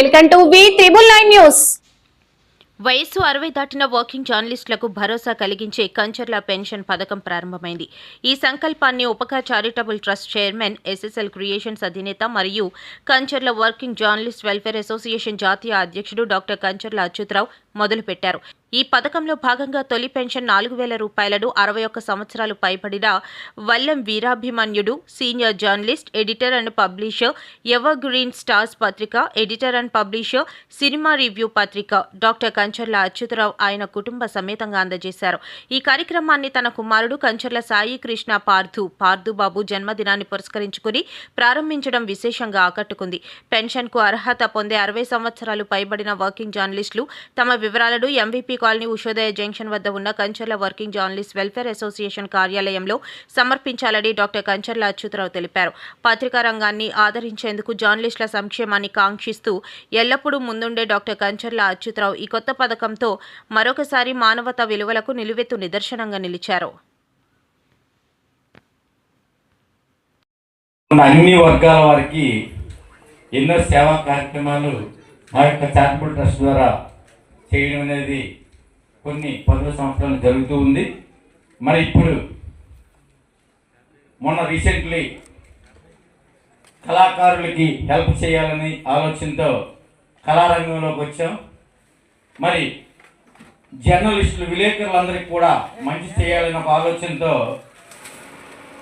Welcome to V triple nine news. వయస్సు అరవై దాటిన వర్కింగ్ జర్నలిస్టులకు భరోసా కలిగించే కంచర్ల పెన్షన్ పథకం ప్రారంభమైంది. ఈ సంకల్పాన్ని Upakar charitable trust chairman SSL creations అధినేత మరియు Kancharla working journalist welfare association జాతీయ అధ్యక్షుడు డాక్టర్ కంచర్ల అచ్యుతరావు మొదలుపెట్టారు. ఈ పథకంలో భాగంగా తొలి పెన్షన్ నాలుగు వేల రూపాయలను అరవై ఒక్క సంవత్సరాలు పైబడిన Vallam Veerabhimanyudu senior journalist editor and publisher evergreen stars పత్రిక editor and publisher cinema review పత్రిక డాక్టర్ కంచర్ల అచ్యుతరావు ఆయన కుటుంబ సమేతంగా అందజేశారు. ఈ కార్యక్రమాన్ని తన కుమారుడు కంచర్ల సాయి కృష్ణ పార్థు పార్థు బాబు జన్మదినాన్ని పురస్కరించుకుని ప్రారంభించడం విశేషంగా ఆకట్టుకుంది. పెన్షన్కు అర్హత పొందే అరవై సంవత్సరాలు పైబడిన వర్కింగ్ జర్నలిస్టులు తమ వివరాలను ఎంవీపీ కాలనీ ఉషోదయ జంక్షన్ వద్ద ఉన్న Kancharla working journalist welfare association కార్యాలయంలో సమర్పించాలని డాక్టర్ కంచర్ల అచ్యుతరావు తెలిపారు. పత్రికా రంగాన్ని ఆదరించేందుకు జర్నలిస్టుల సంక్షేమాన్ని కాంక్షిస్తూ ఎల్లప్పుడూ ముందుండే డాక్టర్ కంచర్ల అచ్యుతరావు ఈ కొత్త పథకంతో మరొకసారి మానవతా విలువలకు నిలువెత్తు నిదర్శనంగా నిలిచారు. అన్ని వర్గాల వారికి ఎన్నో సేవా కార్యక్రమాలు మా యొక్క చారిటబుల్ ట్రస్ట్ ద్వారా చేయడం అనేది కొన్ని పదవ సంవత్సరాలు జరుగుతూ ఉంది. మరి ఇప్పుడు మొన్న రీసెంట్లీ కళాకారులకి హెల్ప్ చేయాలని ఆలోచనతో కళారంగంలోకి వచ్చాం. మరి జర్నలిస్టులు విలేకరులందరికీ కూడా మంచి చేయాలని ఒక ఆలోచనతో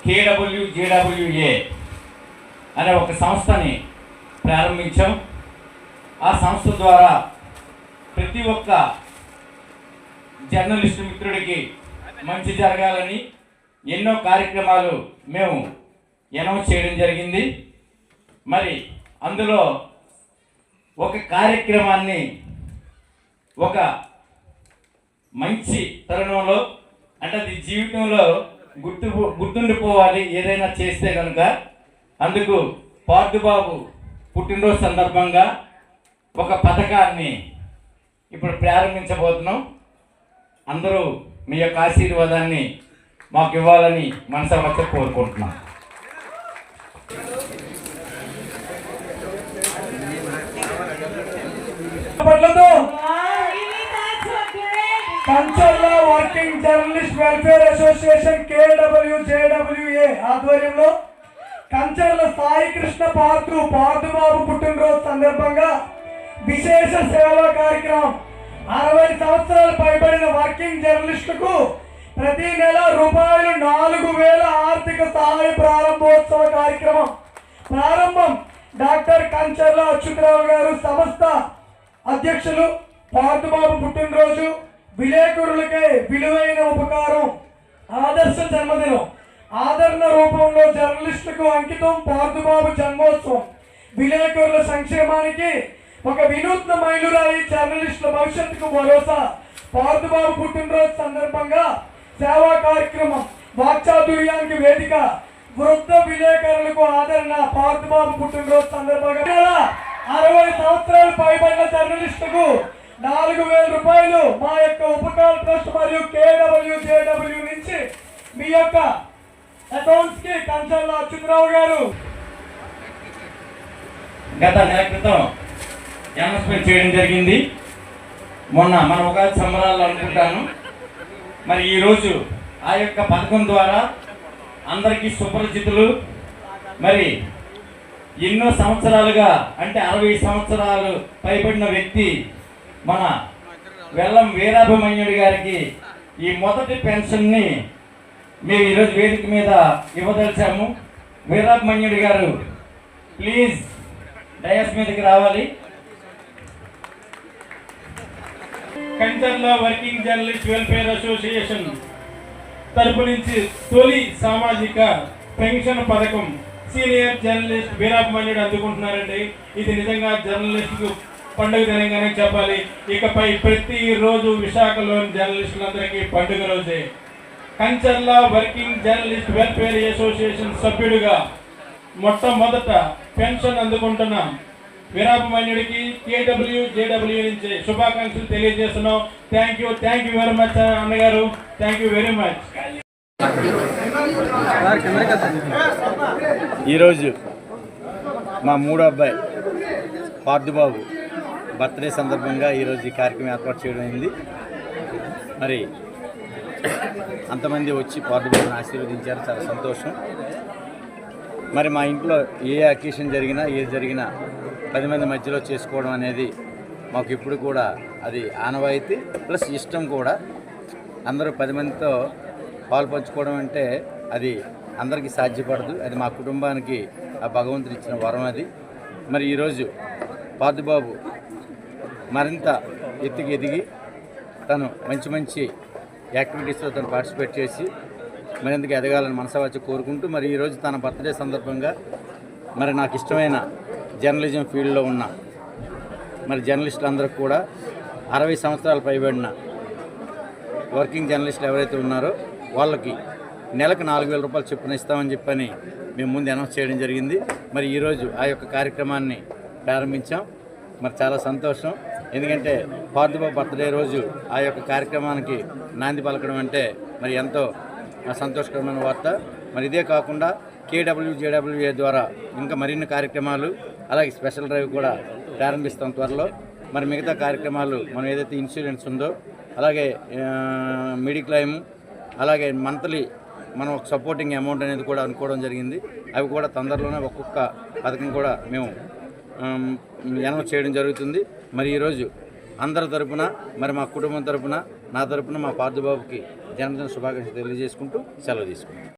కేడబ్ల్యూ జేడబ్ల్యూఏ అనే ఒక సంస్థని ప్రారంభించాం. ఆ సంస్థ ద్వారా ప్రతి ఒక్క జర్నలిస్టు మిత్రుడికి మంచి జరగాలని ఎన్నో కార్యక్రమాలు మేము అనౌన్స్ చేయడం జరిగింది. మరి అందులో ఒక కార్యక్రమాన్ని ఒక మంచి తరుణంలో అంటే అది జీవితంలో గుర్తు గుర్తుండిపోవాలి ఏదైనా చేస్తే కనుక. అందుకు పార్థుబాబు పుట్టినరోజు సందర్భంగా ఒక పథకాన్ని ఇప్పుడు ప్రారంభించబోతున్నాం. అందరూ మీ యొక్క ఆశీర్వాదాన్ని మాకు ఇవ్వాలని మనసామచ్చ కోరుకుంటున్నాం. పట్లతో Kancharla working journalist welfare association KW JWA ఆధ్వర్యంలో కంచర్ల సాయి కృష్ణ పార్థు పార్థుబాబు పుట్టినరోజు సందర్భంగా విశేష సేవా కార్యక్రమం అరవై సంవత్సరాలు పైబడిన వర్కింగ్ జర్నలిస్టుకు ప్రతి నెల రూపాయలు నాలుగు వేల ఆర్థిక సహాయ ప్రారంభోత్సవ కార్యక్రమం. ప్రారంభం డాక్టర్ కంచర్ల అచ్యుతరావు గారు సంస్థ అధ్యక్షులు పార్థబాబు పుట్టినరోజు విలేకరులకే విలువైన ఉపకారం. ఆదర్శ జన్మదినం. ఆదరణ రూపంలో జర్నలిస్టుకు అంకితం పార్థబాబు జన్మోత్సవం. విలేకరుల సంక్షేమానికి ఒక వినూత్న మైలురాయి జర్నలిస్టుల భవిష్యత్తుకు భరోసా. పార్థబాబు పుట్టినరోజు సందర్భంగా సేవా కార్యక్రమం వాక్చాతుర్యానికి వేదిక వృద్ధ విలేకరులకు ఆదరణ పార్థబాబు పుట్టినరోజు సందర్భంగా. అరవై సంవత్సరాలు పైబడిన జర్నలిస్టుకు నాలుగు వేల రూపాయలు మా యొక్క ఉపకార ట్రస్ట్ మరియు కేడబ్ల్యూ జేడబ్ల్యూ నుంచి మీ యొక్క అకౌంట్స్కి కంచర్ల అచ్యుతరావు గారు. గత నెల క్రితం అనౌన్స్మెంట్ చేయడం జరిగింది. మొన్న మన ఉగాది సంబరాల్లో అనుకుంటాను. మరి ఈరోజు ఆ యొక్క పథకం ద్వారా అందరికీ సుపరిచితులు మరి ఎన్నో సంవత్సరాలుగా అంటే అరవై సంవత్సరాలు పైబడిన వ్యక్తి మన వెల్లం వీరాభిమన్యుడి గారికి ఈ మొదటి పెన్షన్ని మేము ఈరోజు వేదిక మీద ఇవ్వదలిచాము. వీరాభిమన్యుడి గారు ప్లీజ్ డయాస్ మీదకి రావాలి. Kancharla working journalist welfare association తరపు నుంచి తొలి సామాజిక పెన్షన్ పథకం సీనియర్ జర్నలిస్ట్ వీరాభిమన్యుడు అందుకుంటున్నారండి. ఇది నిజంగా జర్నలిస్టుకు పండుగ దినంగానే చెప్పాలి. ఇకపై ప్రతి రోజు విశాఖలోని జర్నలిస్టులందరికీ పండుగ రోజే. Kancharla working journalist welfare association సభ్యుడిగా మొట్టమొదట పెన్షన్ అందుకుంటున్నాం. వీరాభిమన్యుడికి కేడబ్ల్యూ జేడబ్ల్యూ నుంచి శుభాకాంక్షలు తెలియజేస్తున్నాం. Thank you thank you very much అన్నగారు. థ్యాంక్ యూ వెరీ మచ్ ఈరోజు మా మూడో అబ్బాయి పార్థుబాబు బర్త్డే సందర్భంగా ఈరోజు ఈ కార్యక్రమం ఏర్పాటు చేయడం అయింది. మరి అంతమంది వచ్చి పార్దుబాబుని ఆశీర్వదించారు. చాలా సంతోషం. మరి మా ఇంట్లో ఏ అకేషన్ జరిగినా ఏది జరిగినా పది మంది మధ్యలో చేసుకోవడం అనేది మాకు ఇప్పుడు కూడా అది ఆనవాయితీ ప్లస్ ఇష్టం కూడా. అందరూ పది మందితో పాలు పంచుకోవడం అంటే అది అందరికీ సాధ్యపడదు. అది మా కుటుంబానికి ఆ భగవంతుడు ఇచ్చిన వరం అది. మరి ఈరోజు పాదుబాబు మరింత ఎత్తుకి ఎదిగి తను మంచి మంచి యాక్టివిటీస్లో తను పార్టిసిపేట్ చేసి మరింతగా ఎదగాలని మనసవాచి కోరుకుంటూ మరి ఈరోజు తన బర్త్డే సందర్భంగా మరి నాకు ఇష్టమైన జర్నలిజం ఫీల్డ్లో ఉన్న మరి జర్నలిస్టులందరికీ కూడా అరవై సంవత్సరాలు పైబడిన వర్కింగ్ జర్నలిస్టులు ఎవరైతే ఉన్నారో వాళ్ళకి నెలకు నాలుగు వేల రూపాయలు చొప్పున ఇస్తామని చెప్పని మేము ముందు అనౌన్స్ చేయడం జరిగింది. మరి ఈరోజు ఆ యొక్క కార్యక్రమాన్ని ప్రారంభించాం. మరి చాలా సంతోషం. ఎందుకంటే పార్థిబాబు బర్త్డే రోజు ఆ యొక్క కార్యక్రమానికి నాంది పలకడం అంటే మరి ఎంతో సంతోషకరమైన వార్త. మరి ఇదే కాకుండా కేడబ్ల్యూజేడబ్ల్యూఏ ద్వారా ఇంకా మరిన్ని కార్యక్రమాలు అలాగే స్పెషల్ డ్రైవ్ కూడా ప్రారంభిస్తాం త్వరలో. మరి మిగతా కార్యక్రమాలు మనం ఏదైతే ఇన్సూరెన్స్ ఉందో అలాగే మెడిక్లైమ్ అలాగే మంత్లీ మనం ఒక సపోర్టింగ్ అమౌంట్ అనేది కూడా అనుకోవడం జరిగింది. అవి కూడా తొందరలోనే ఒక్కొక్క పథకం కూడా మేము అనౌన్స్ చేయడం జరుగుతుంది. మరి ఈరోజు అందరి తరపున మరి మా కుటుంబం తరపున నా తరపున మా పార్థబాబుకి జన్మదిన శుభాకాంక్షలు తెలియజేసుకుంటూ సెలవు తీసుకుంటాం